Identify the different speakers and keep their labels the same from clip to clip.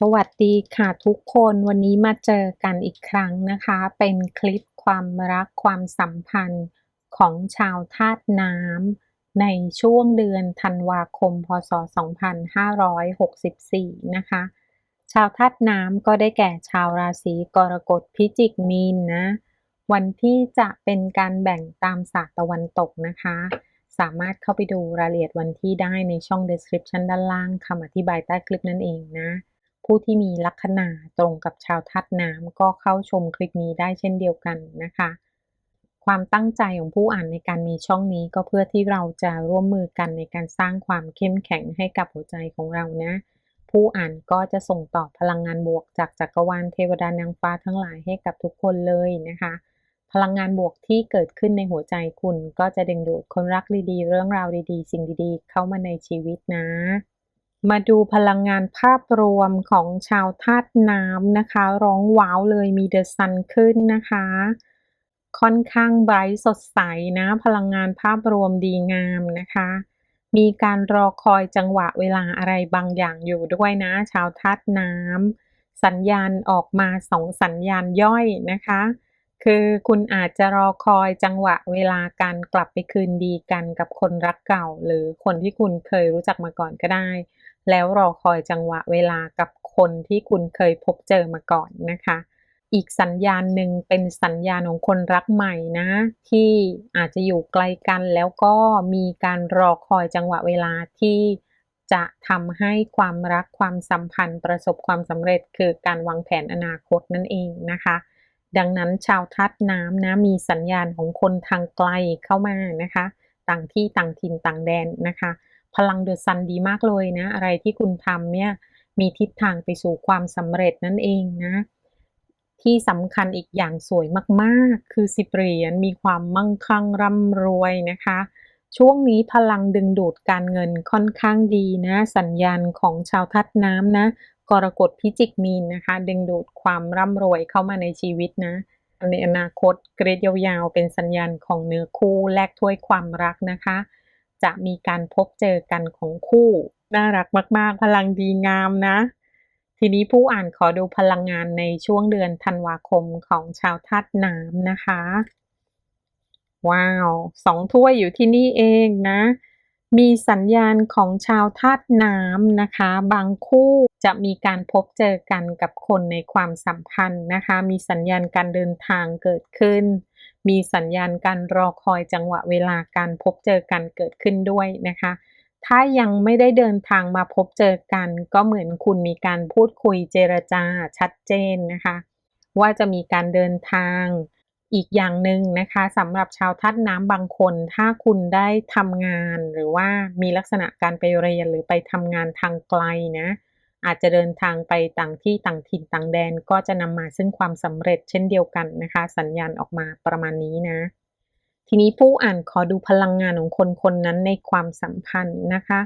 Speaker 1: สวัสดีค่ะทุกคนวันนี้มาเจอกันอีกครั้งนะคะ เป็นคลิปความรักความสัมพันธ์ของชาวธาตุน้ำในช่วงเดือนธันวาคม พศ 2564 นะคะ ชาวธาตุน้ำก็ได้แก่ชาวราศีกรกฎพิจิกมีนนะ วันที่จะเป็นการแบ่งตามศาสตร์ตะวันตกนะคะสามารถเข้าไปดูรายละเอียดวันที่ได้ในช่อง description ด้านล่างคำอธิบายใต้คลิปนั่นเองนะ ผู้ที่มีลัคนาตรงกับชาวธาตุน้ำก็เข้าชมคลิปนี้ได้เช่นเดียวกันนะคะ ความตั้งใจของผู้อ่านในการมีช่องนี้ก็เพื่อที่เราจะร่วมมือกันในการสร้างความเข้มแข็งให้กับหัวใจของเรานะ ผู้อ่านก็จะส่งต่อพลังงานบวกจากจักรวาลเทวดานางฟ้าทั้งหลายให้กับทุกคนเลยนะคะ พลังงานบวกที่เกิดขึ้นในหัวใจคุณก็จะดึงดูดคนรักดีๆ เรื่องราวดีๆ สิ่งดีๆ เข้ามาในชีวิตนะ มาดูพลังงานภาพรวมของชาวธาตุน้ำนะคะ ร้องว้าวเลยมีเดอะซันขึ้นนะคะ ค่อนข้างไบรท์สดใสนะ พลังงานภาพรวมดีงามนะคะ มีการรอคอยจังหวะเวลาอะไรบางอย่างอยู่ด้วยนะ ชาวธาตุน้ำสัญญาณออกมาสองสัญญาณย่อยนะคะ คือคุณอาจจะรอคอยจังหวะเวลาการกลับไปคืนดีกันกับคนรักเก่า หรือคนที่คุณเคยรู้จักมาก่อนก็ได้ แล้วรอคอยจังหวะเวลากับคนที่คุณเคยพบเจอมาก่อนนะคะ อีกสัญญาณหนึ่งเป็นสัญญาณของคนรักใหม่นะ ที่อาจจะอยู่ไกลกันแล้วก็มีการรอคอยจังหวะเวลาที่จะทำให้ความรักความสัมพันธ์ ประสบความสำเร็จคือการวางแผนอนาคตนั่นเองนะคะ ดังนั้นชาวทัดน้ำนะมีสัญญาณของคนทางไกลเข้ามานะคะ ต่างที่ต่างถิ่นต่างแดนนะคะ พลังเดอะซันดีมากเลยนะ อะไรที่คุณทำเนี่ยมีทิศทางไปสู่ความสำเร็จนั่นเองนะ ที่สำคัญอีกอย่างสวยมากๆ คือสิบเหรียญมีความมั่งคั่งร่ำรวยนะคะ ช่วงนี้พลังดึงดูดการเงินค่อนข้างดีนะ สัญญาณของชาวทัดน้ำนะกรกฎพิจิกมีนนะคะ ดึงดูดความร่ำรวยเข้ามาในชีวิตนะ ในอนาคตเกรดยาวๆ เป็นสัญญาณของเนื้อคู่แลกถ้วยความรักนะคะ จะมีการพบเจอกันของคู่ น่ารักมาก ๆ พลังดีงามนะ ทีนี้ผู้อ่านขอดูพลังงานในช่วงเดือนธันวาคมของชาวธาตุน้ำนะคะ ว้าวสองถ้วยอยู่ที่นี่เองนะ มีสัญญาณของชาวธาตุน้ำนะคะ บางคู่จะมีการพบเจอกันกับคนในความสัมพันธ์นะคะ มีสัญญาณการเดินทางเกิดขึ้น มีสัญญาณการรอคอยจังหวะเวลาการพบเจอกันเกิดขึ้นด้วยนะคะ ถ้ายังไม่ได้เดินทางมาพบเจอกัน ก็เหมือนคุณมีการพูดคุยเจรจาชัดเจนนะคะ ว่าจะมีการเดินทางอีกอย่างหนึ่งนะคะสำหรับชาวทัดน้ำบางคน ถ้าคุณได้ทำงานหรือว่ามีลักษณะการไปเรียนหรือไปทำงานทางไกลนะ อาจจะเดินทางไปต่างที่ต่างถิ่นต่างแดนก็จะนำมาซึ่งความสำเร็จเช่นเดียวกันนะคะ สัญญาณออกมาประมาณนี้นะ ทีนี้ผู้อ่านขอดูพลังงานของคนคนนั้นในความสัมพันธ์นะคะ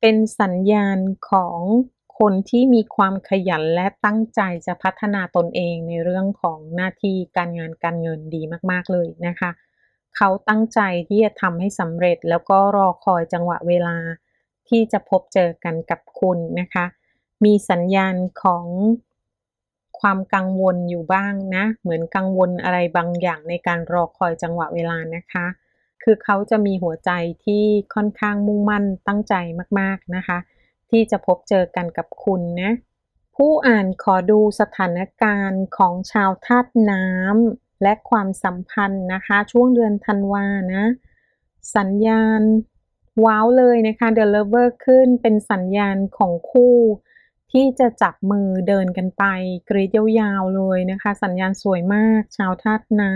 Speaker 1: เป็นสัญญาณของคนที่มีความขยันและตั้งใจจะพัฒนาตนเองในเรื่องของหน้าที่การงานการเงินดีมาก ๆ เลยนะคะ เขาตั้งใจที่จะทำให้สำเร็จแล้วก็รอคอยจังหวะเวลาที่จะพบเจอกันกับคุณนะคะ มีสัญญาณของความกังวลอยู่บ้างนะ เหมือนกังวลอะไรบางอย่างในการรอคอยจังหวะเวลานะคะ คือเขาจะมีหัวใจที่ค่อนข้างมุ่งมั่นตั้งใจมากๆนะคะ ที่จะพบเจอกันกับคุณนะ ผู้อ่านขอดูสถานการณ์ของชาวธาตุน้ำและความสัมพันธ์นะคะ ช่วงเดือนธันวานะ สัญญาณว้าวเลยนะคะ The Lover ขึ้นเป็นสัญญาณของคู่ ที่จะจับมือเดินกันไปกรีดยาวๆเลยนะคะ สัญญาณสวยมาก ชาวธาตุน้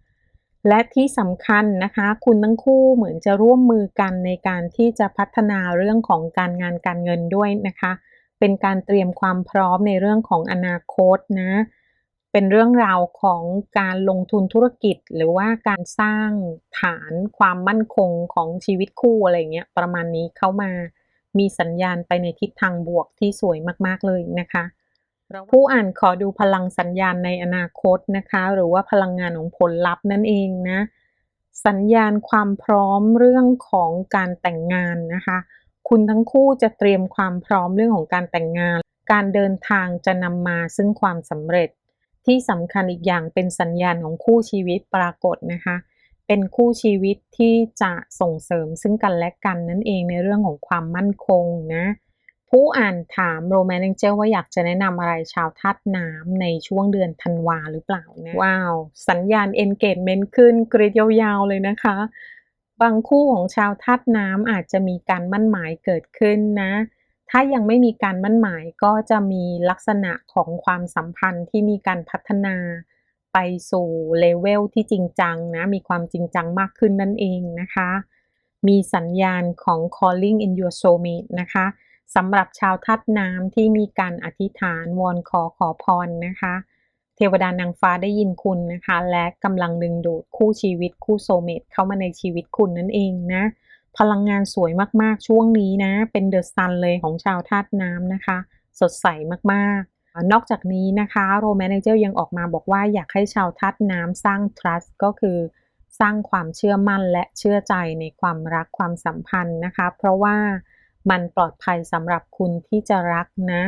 Speaker 1: ำและที่สำคัญนะคะ คุณทั้งคู่เหมือนจะร่วมมือกันในการที่จะพัฒนาเรื่องของการงานการเงินด้วยนะคะ เป็นการเตรียมความพร้อมในเรื่องของอนาคตนะเป็นเรื่องราวของการลงทุนธุรกิจ หรือว่าการสร้างฐานความมั่นคงของชีวิตคู่อะไรเงี้ยประมาณนี้เข้ามา มีสัญญาณไปในทิศทางบวกที่สวยมากๆเลยนะคะ ผู้อ่านขอดูพลังสัญญาณในอนาคตนะคะ หรือว่าพลังงานของผลลัพธ์นั่นเองนะ สัญญาณความพร้อมเรื่องของการแต่งงานนะคะ คุณทั้งคู่จะเตรียมความพร้อมเรื่องของการแต่งงาน การเดินทางจะนำมาซึ่งความสำเร็จ ที่สำคัญอีกอย่างเป็นสัญญาณของคู่ชีวิตปรากฏนะคะ เป็นคู่ชีวิตที่จะส่งเสริมซึ่งกันและกันนั่นเองในเรื่องของความมั่นคงนะ ผู้อ่านถามโรแมนเจอร์ว่าอยากจะแนะนำอะไรชาวธาตุน้ำในช่วงเดือนธันวาหรือเปล่านะ ว้าว สัญญาณ engagement ขึ้นกรีดยาวๆเลยนะคะ บางคู่ของชาวธาตุน้ำอาจจะมีการมั่นหมายเกิดขึ้นนะถ้ายังไม่มีการมั่นหมายก็จะมีลักษณะของความสัมพันธ์ที่มีการพัฒนา ไปสู่เลเวลที่จริงจังนะ มีความจริงจังมากขึ้นนั่นเองนะคะ มีสัญญาณของ calling in your soulmate นะคะสำหรับชาวทัดน้ำที่มีการอธิษฐานวอนขอขอพรนะคะ เทวดานางฟ้าได้ยินคุณนะคะ และกำลังดึงดูดคู่ชีวิตคู่โซเมตเข้ามาในชีวิตคุณนั่นเองนะ พลังงานสวยมากๆช่วงนี้นะ เป็นเดอะซันเลยของชาวธาตุน้ำนะคะ สดใสมากๆ นอกจากนี้นะคะโรแมนเจอร์ยังออกมาบอกว่าอยากให้ชาวธาตุน้ำสร้าง trust ก็คือสร้างความเชื่อมั่นและเชื่อใจในความรักความสัมพันธ์นะคะ เพราะว่ามันปลอดภัยสำหรับคุณที่จะรักนะ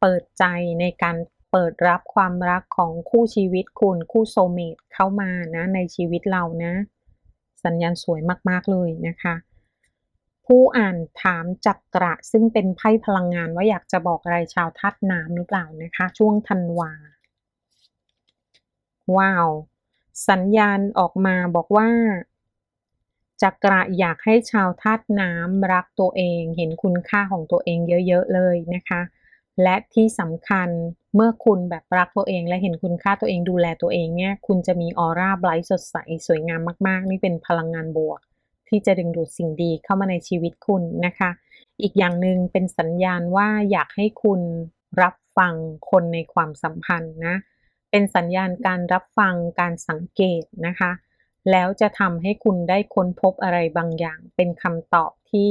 Speaker 1: เปิดใจในการเปิดรับความรักของคู่ชีวิตคุณคู่โซเมตเข้ามานะในชีวิตเรานะ สัญญาณสวยมาก ๆ เลยนะคะ ผู้อ่านถามจักระซึ่งเป็นไพ่พลังงานว่าอยากจะบอกอะไรชาวทัดน้ำหรือเปล่านะคะ ช่วงธันวา ว้าว สัญญาณออกมาบอกว่าจักระอยากให้ชาวธาตุน้ำรักตัวเอง เห็นคุณค่าของตัวเองเยอะๆเลยนะคะ และที่สำคัญเมื่อคุณแบบรักตัวเอง และเห็นคุณค่าตัวเองดูแลตัวเองเนี่ย คุณจะมีออร่าไบรท์สดใสสวยงามมากๆ นี่เป็นพลังงานบวก ที่จะดึงดูดสิ่งดีเข้ามาในชีวิตคุณนะคะ อีกอย่างหนึ่งเป็นสัญญาณว่าอยากให้คุณรับฟังคนในความสัมพันธ์นะ เป็นสัญญาณการรับฟังการสังเกตนะคะ แล้วจะทำให้คุณได้ค้นพบอะไรบางอย่าง เป็นคำตอบที่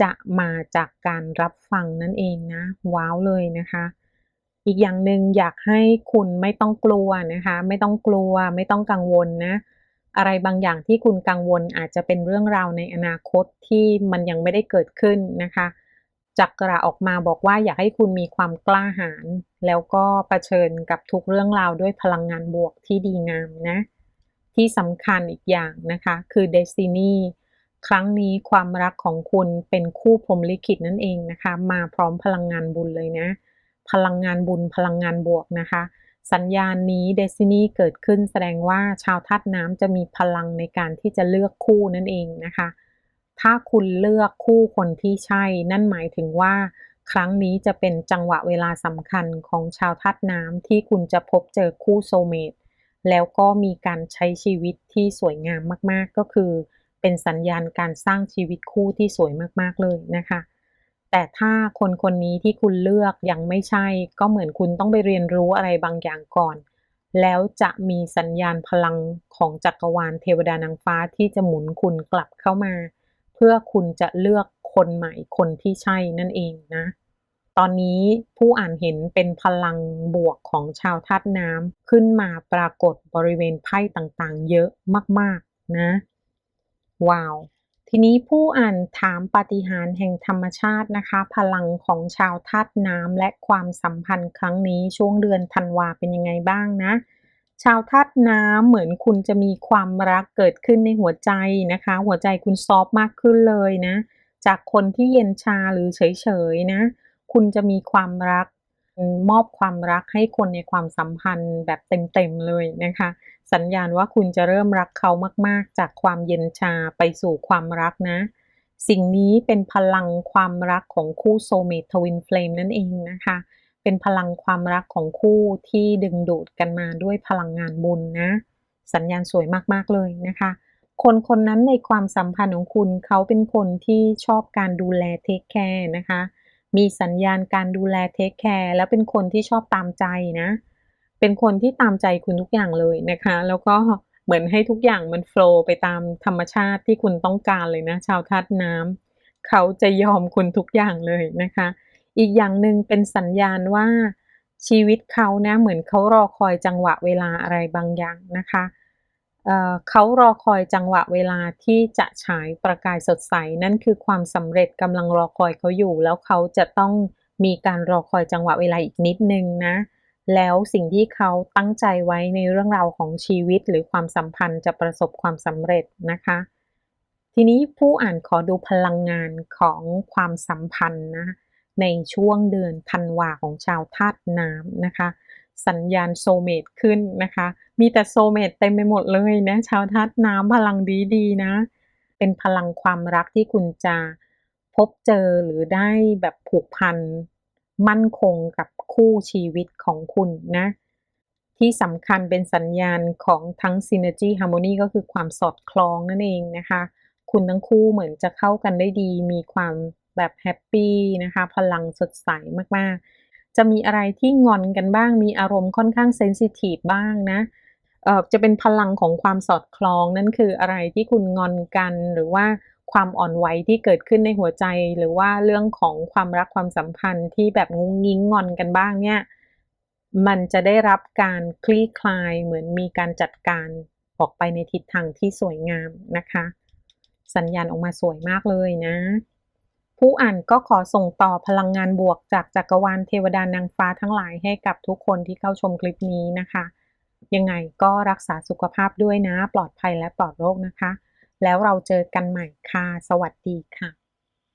Speaker 1: จะมาจากการรับฟังนั่นเองนะ ว้าวเลยนะคะ อีกอย่างหนึ่งอยากให้คุณไม่ต้องกลัวนะคะ ไม่ต้องกลัว ไม่ต้องกังวลนะ อะไรบางอย่างที่คุณกังวลอาจจะเป็นเรื่องราวในอนาคตที่มันยังไม่ได้เกิดขึ้นนะคะจักระออกมาบอกว่าอยากให้คุณมีความกล้าหาญแล้วก็เผชิญกับทุกเรื่องราวด้วยพลังงานบวกที่ดีงามนะ ที่สำคัญอีกอย่างนะคะ คือ Destiny ครั้งนี้ความรักของคุณเป็นคู่พรมลิขิตนั่นเองนะคะ มาพร้อมพลังงานบุญเลยนะ พลังงานบุญพลังงานบวกนะคะ สัญญาณนี้ Destiny เกิดขึ้นแสดงว่าชาวธาตุน้ำจะมีพลังในการที่จะเลือกคู่นั่นเองนะคะ ถ้าคุณเลือกคู่คนที่ใช่ นั่นหมายถึงว่า ครั้งนี้จะเป็นจังหวะเวลาสำคัญของชาวธาตุน้ำที่คุณจะพบเจอคู่โซเมตแล้วก็มีการใช้ชีวิตที่สวยงามมาก ๆ ก็คือ เป็นสัญญาณการสร้างชีวิตคู่ที่สวยมาก ๆ เลยนะคะ แต่ถ้าคนคนนี้ที่คุณเลือกยังไม่ใช่ ก็เหมือนคุณต้องไปเรียนรู้อะไรบางอย่างก่อน แล้วจะมีสัญญาณพลังของจักรวาลเทวดานางฟ้าที่จะหมุนคุณกลับเข้ามา เพื่อคุณจะเลือกคนใหม่คนที่ใช่นั่นเองนะ ตอนนี้ผู้อ่านเห็นเป็นพลังบวกของชาวธาตุน้ำขึ้นมาปรากฏบริเวณไพ่ต่างๆ เยอะมากๆนะ ว้าว ทีนี้ผู้อ่านถามปาฏิหาริย์แห่งธรรมชาตินะคะ พลังของชาวธาตุน้ำและความสัมพันธ์ครั้งนี้ช่วงเดือนธันวาเป็นยังไงบ้างนะ ชาวธาตุน้ำเหมือนคุณจะมีความรักเกิดขึ้นในหัวใจนะคะ หัวใจคุณซอฟมากขึ้นเลยนะ จากคนที่เย็นชาหรือเฉยๆนะ คุณจะมีความรัก มอบความรักให้คนในความสัมพันธ์แบบเต็มๆเลยนะคะ สัญญาณว่าคุณจะเริ่มรักเขามากๆ จากความเย็นชาไปสู่ความรักนะ สิ่งนี้เป็นพลังความรักของคู่โซเมททวินเฟลมนั่นเองนะคะ เป็นพลังความรักของคู่ที่ดึงดูดกันมาด้วยพลังงานบุญนะ สัญญาณสวยมากๆเลยนะคะคนคนนั้นในความสัมพันธ์ของคุณเขาเป็นคนที่ชอบการดูแลเทคแคร์นะคะ มีสัญญาณการดูแลเทคแคร์แล้วเป็นคนที่ชอบตามใจนะ เป็นคนที่ตามใจคุณทุกอย่างเลยนะคะ แล้วก็เหมือนให้ทุกอย่างมันโฟล์ไปตามธรรมชาติที่คุณต้องการเลยนะ ชาวทัดน้ำเขาจะยอมคุณทุกอย่างเลยนะคะ อีกอย่างหนึ่งเป็นสัญญาณว่าชีวิตเขานะเหมือนเขารอคอยจังหวะเวลาอะไรบางอย่างนะคะ เขารอคอยจังหวะเวลาที่จะฉายประกายสดใส นั่นคือความสำเร็จกำลังรอคอยเขาอยู่ แล้วเขาจะต้องมีการรอคอยจังหวะเวลาอีกนิดนึงนะ แล้วสิ่งที่เขาตั้งใจไว้ในเรื่องราวของชีวิตหรือความสัมพันธ์จะประสบความสำเร็จนะคะ ทีนี้ผู้อ่านขอดูพลังงานของความสัมพันธ์นะในช่วงเดือนธันวาของชาวธาตุน้ำนะคะ สัญญาณโซเมตขึ้นนะคะ มีแต่โซเมตเต็มไปหมดเลยนะ ชาวธาตุน้ำพลังดีๆนะ เป็นพลังความรักที่คุณจะพบเจอหรือได้แบบผูกพัน มั่นคงกับคู่ชีวิตของคุณนะ ที่สำคัญเป็นสัญญาณของทั้ง Synergy Harmony ก็คือความสอดคล้องนั่นเองนะคะ คุณทั้งคู่เหมือนจะเข้ากันได้ดี มีความแบบแฮปปี้นะคะ พลังสดใสมากๆ จะมีอะไรที่งอนกันบ้าง มีอารมณ์ค่อนข้างเซนซิทีฟบ้างนะเอ่อจะเป็นพลังของความสอดคล้องนั่นคืออะไรที่คุณงอนกันหรือว่าความอ่อนไหวที่เกิดขึ้นในหัวใจ หรือว่าเรื่องของความรักความสัมพันธ์ที่แบบงุ้งงิ้งงอนกันบ้างเนี่ยมันจะได้รับการคลี่คลายเหมือนมีการจัดการออกไปในทิศทางที่สวยงามนะคะ สัญญาณออกมาสวยมากเลยนะ ผู้อ่านก็ขอส่งต่อพลังงานบวกจากจักรวาลเทวดานางฟ้าทั้งหลายให้กับทุกคนที่เข้าชมคลิปนี้นะคะ ยังไงก็รักษาสุขภาพด้วยนะ ปลอดภัยและปลอดโรคนะคะ แล้วเราเจอกันใหม่ค่ะ สวัสดีค่ะ